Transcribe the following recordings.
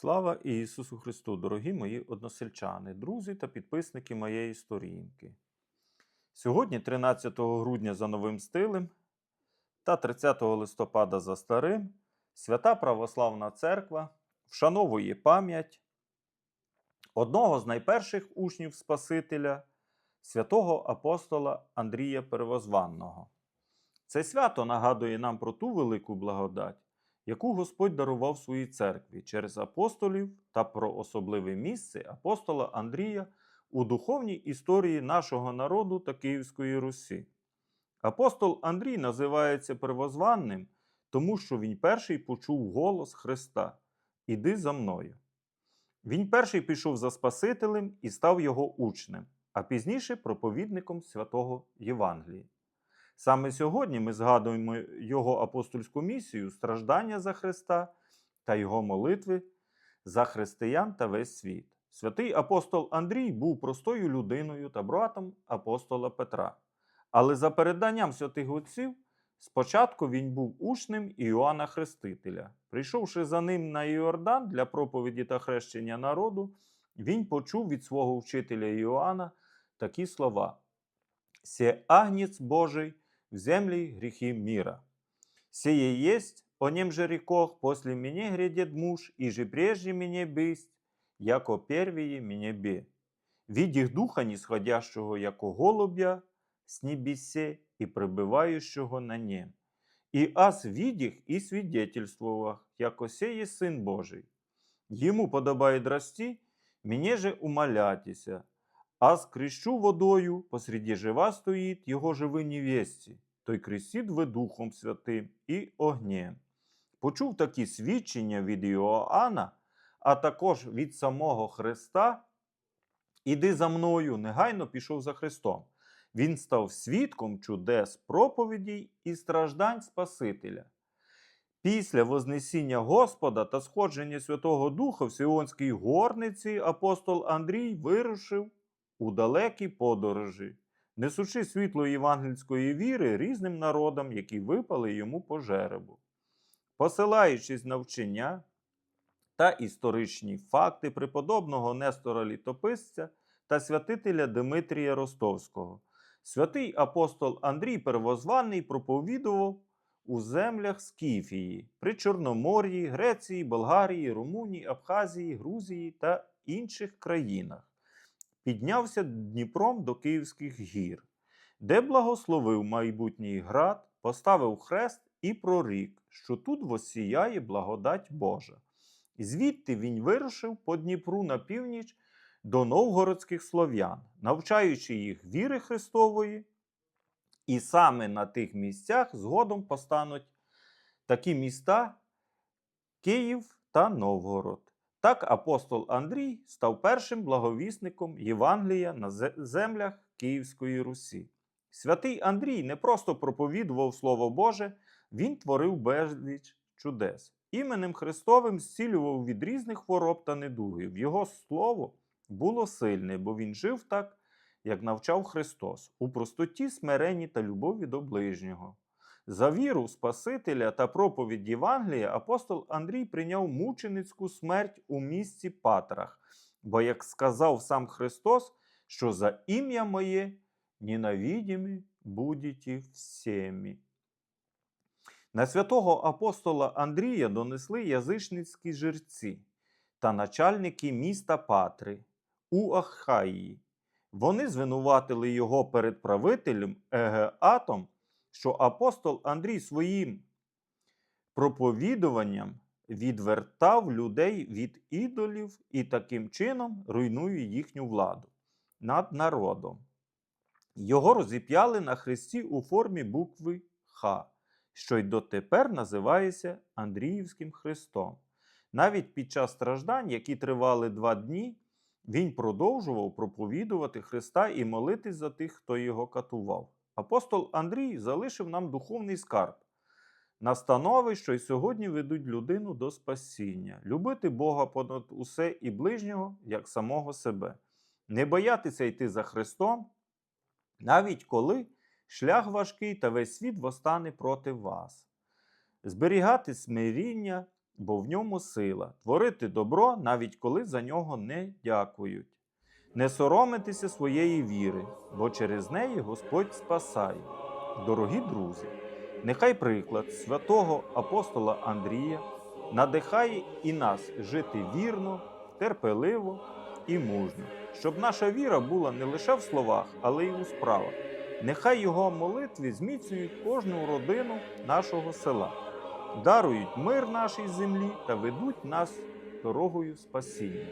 Слава Ісусу Христу, дорогі мої односельчани, друзі та підписники моєї сторінки. Сьогодні, 13 грудня за новим стилем та 30 листопада за старим, Свята Православна Церква вшановує пам'ять одного з найперших учнів Спасителя, святого апостола Андрія Первозванного. Це свято нагадує нам про ту велику благодать, яку Господь дарував своїй церкві через апостолів та про особливе місце апостола Андрія у духовній історії нашого народу та Київської Русі. Апостол Андрій називається первозванним, тому що він перший почув голос Христа Іди за мною. Він перший пішов за Спасителем і став його учнем, а пізніше проповідником святого Євангелія. Саме сьогодні ми згадуємо його апостольську місію, страждання за Христа та його молитви за християн та весь світ. Святий апостол Андрій був простою людиною та братом апостола Петра. Але за переданням святих отців, спочатку він був учнем Іоанна Хрестителя. Прийшовши за ним на Іордан для проповіді та хрещення народу, він почув від свого вчителя Іоанна такі слова: «Се агнец Божий в землі грехи мира. Сие есть, о нем же рекох, после меня грядет муж, и же прежде меня бысть, яко первее меня бе. Видіх духа нисходящего, яко голубя, с небесе и пребывающего на нем. И аз видих и свидетельствовах, яко сей есть Сын Божий. Ему подобает расти, мне же умолятися, аз крещу водою, посреди жива стоїть його живи невесті, той крестить ви Духом Святим і огнем. Почув такі свідчення від Іоанна, а також від самого Христа. Іди за мною, негайно пішов за Христом. Він став свідком чудес проповідей і страждань Спасителя. Після Вознесіння Господа та сходження Святого Духа в Сіонській горниці апостол Андрій вирушив у далекі подорожі, несучи світло євангельської віри різним народам, які випали йому по жеребу. Посилаючись на вчення та історичні факти преподобного Нестора Літописця та святителя Димитрія Ростовського, святий апостол Андрій Первозваний проповідував у землях Скіфії, при Чорномор'ї, Греції, Болгарії, Румунії, Абхазії, Грузії та інших країнах піднявся Дніпром до Київських гір, де благословив майбутній град, поставив хрест і прорік, що тут воссіяє благодать Божа. Звідти він вирушив по Дніпру на північ до новгородських слов'ян, навчаючи їх віри Христової, і саме на тих місцях згодом постануть такі міста Київ та Новгород. Так апостол Андрій став першим благовісником Євангелія на землях Київської Русі. Святий Андрій не просто проповідував Слово Боже, він творив безліч чудес. Іменем Христовим зцілював від різних хвороб та недугів. Його слово було сильне, бо він жив так, як навчав Христос, у простоті, смиренні та любові до ближнього. За віру Спасителя та проповідь Євангелія апостол Андрій прийняв мученицьку смерть у місті Патрах, бо, як сказав сам Христос, що за ім'я моє ненавидімі будете всіми. На святого апостола Андрія донесли язичницькі жерці та начальники міста Патри у Ахаї. Вони звинуватили його перед правителем Егеатом, що апостол Андрій своїм проповідуванням відвертав людей від ідолів і таким чином руйнує їхню владу над народом. Його розіп'яли на хресті у формі букви Х, що й дотепер називається Андріївським хрестом. Навіть під час страждань, які тривали два дні, він продовжував проповідувати Христа і молитись за тих, хто його катував. Апостол Андрій залишив нам духовний скарб, настанови, що й сьогодні ведуть людину до спасіння, любити Бога понад усе і ближнього, як самого себе, не боятися йти за Христом, навіть коли шлях важкий та весь світ восстане проти вас, зберігати смиріння бо в ньому сила. Творити добро, навіть коли за нього не дякують. Не соромитися своєї віри, бо через неї Господь спасає. Дорогі друзі, нехай приклад святого апостола Андрія надихає і нас жити вірно, терпеливо і мужньо, щоб наша віра була не лише в словах, але й у справах. Нехай його молитві зміцнюють кожну родину нашого села, дарують мир нашій землі та ведуть нас дорогою спасіння.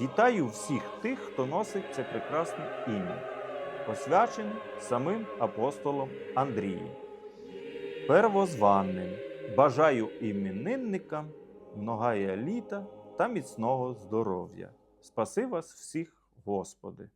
Вітаю всіх тих, хто носить це прекрасне ім'я, посвячене самим апостолом Андрієм. Первозванним бажаю іменинникам многая літа та міцного здоров'я. Спаси вас всіх, Господи!